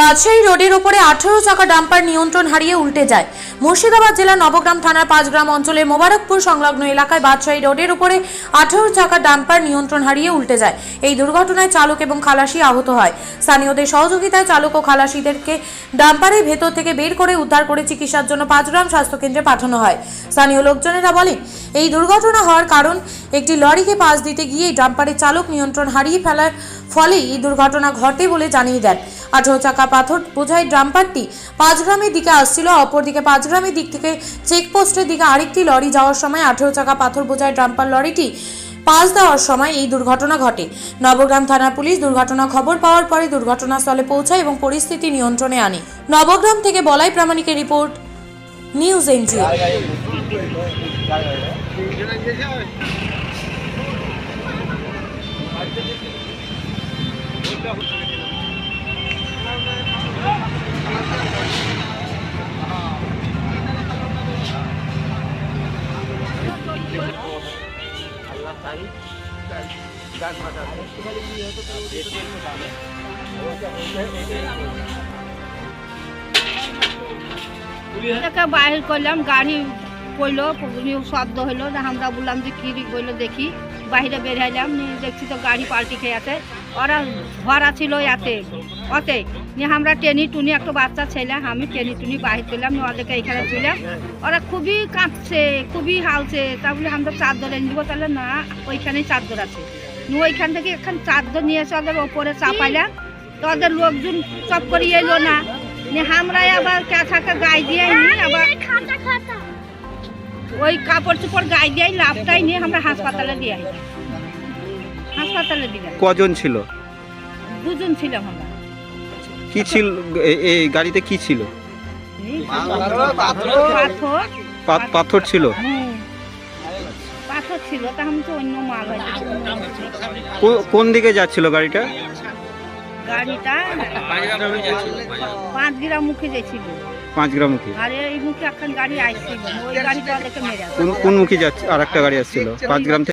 বাদশাহী রোডের ওপরে আঠেরো চাকা ডাম্পার নিয়ন্ত্রণ হারিয়ে উল্টে যায়। মুর্শিদাবাদ জেলার নবগ্রাম থানার পাঁচগ্রাম অঞ্চলের মোবারকপুর সংলগ্ন এলাকায় বাদশাহী রোডের উপরে আঠেরো চাকা ডাম্পার নিয়ন্ত্রণ হারিয়ে উল্টে যায়। এই দুর্ঘটনায় চালক এবং খালাসি আহত হয়। স্থানীয়দের সহযোগিতায় চালক ও খালাসিদেরকে ডাম্পারের ভেতর থেকে বের করে উদ্ধার করে চিকিৎসার জন্য পাঁচগ্রাম স্বাস্থ্যকেন্দ্রে পাঠানো হয়। স্থানীয় লোকজনেরা বলেন, এই দুর্ঘটনা হওয়ার কারণ একটি লরিকে পাশ দিতে গিয়ে ডাম্পারের চালক নিয়ন্ত্রণ হারিয়ে ফেলার ফলেই এই দুর্ঘটনা ঘটে বলে জানিয়ে দেন। আঠেরো চাকা পাথর বোঝাই ডাম্পারটি পাঁচগ্রামের দিকে আসছিল, অপরদিকে পাঁচগ্রামের দিক থেকে চেকপোস্টের দিকে আরেকটি লরি যাওয়ার সময় আঠেরো চাকা পাথর বোঝায় ডাম্পার লরিটি পাশ দেওয়ার সময় এই দুর্ঘটনা ঘটে। নবগ্রাম থানার পুলিশ দুর্ঘটনা খবর পাওয়ার পরে দুর্ঘটনাস্থলে পৌঁছায় এবং পরিস্থিতি নিয়ন্ত্রণে আনে। নবগ্রাম থেকে বলাই প্রামাণিকের রিপোর্ট, নিউজ এনজিও। থেকে বাহির করলাম গাড়ি কইলো নিয়ে শব্দ হইল আমরা বললাম যে কি বলল দেখি। বাইরে বের হইলাম দেখছি তো গাড়ি পাল্টি খেয়ে আছে। ওরা ভরা ছিল এতে। অতে নিয়ে আমরা টেনি টুনি একটা বাচ্চা ছেলে, আমি টেনি টুনি বাহির করলাম ওদেরকে এখানে তুললাম ওরা খুবই কাঁদছে, খুবই হালছে। তা বলে আমরা চাদর এনে দিব তাহলে না, ওইখানেই চাদর আছে। নিয়ে ওইখান থেকে এখান চাদর নিয়ে এসে ওদের ওপরে চাপাইলাম। তো ওদের লোকজন সব করে এলো না। নিয়ে আমরা আবার ক্যাথাকে গায়ে দিয়ে আবার ওই কাপড় চোপড় গায়ে দিয়ে লাভটাই নিয়ে আমরা হাসপাতালে দিয়ে আইলাম। হাসপাতালে দিলাম। কজন ছিল? দুজন ছিলাম আমরা। কি ছিল? এই গাড়িতে কি ছিল? পাথর। পাথর। ছিল? পাথর ছিল তা আমি তো অন্য মাল কোন দিকে যাচ্ছিল গাড়িটা? গাড়িটা পাঁচ গ্রাম মুখে যাচ্ছিল। পাঁচ গ্রাম মুখে? আর এই মুখে এখন গাড়ি ওই গাড়িটা মেরে কোন কোন মুখী যাচ্ছে? আর একটা গাড়ি আসছিল। পাঁচ গ্রাম থেকে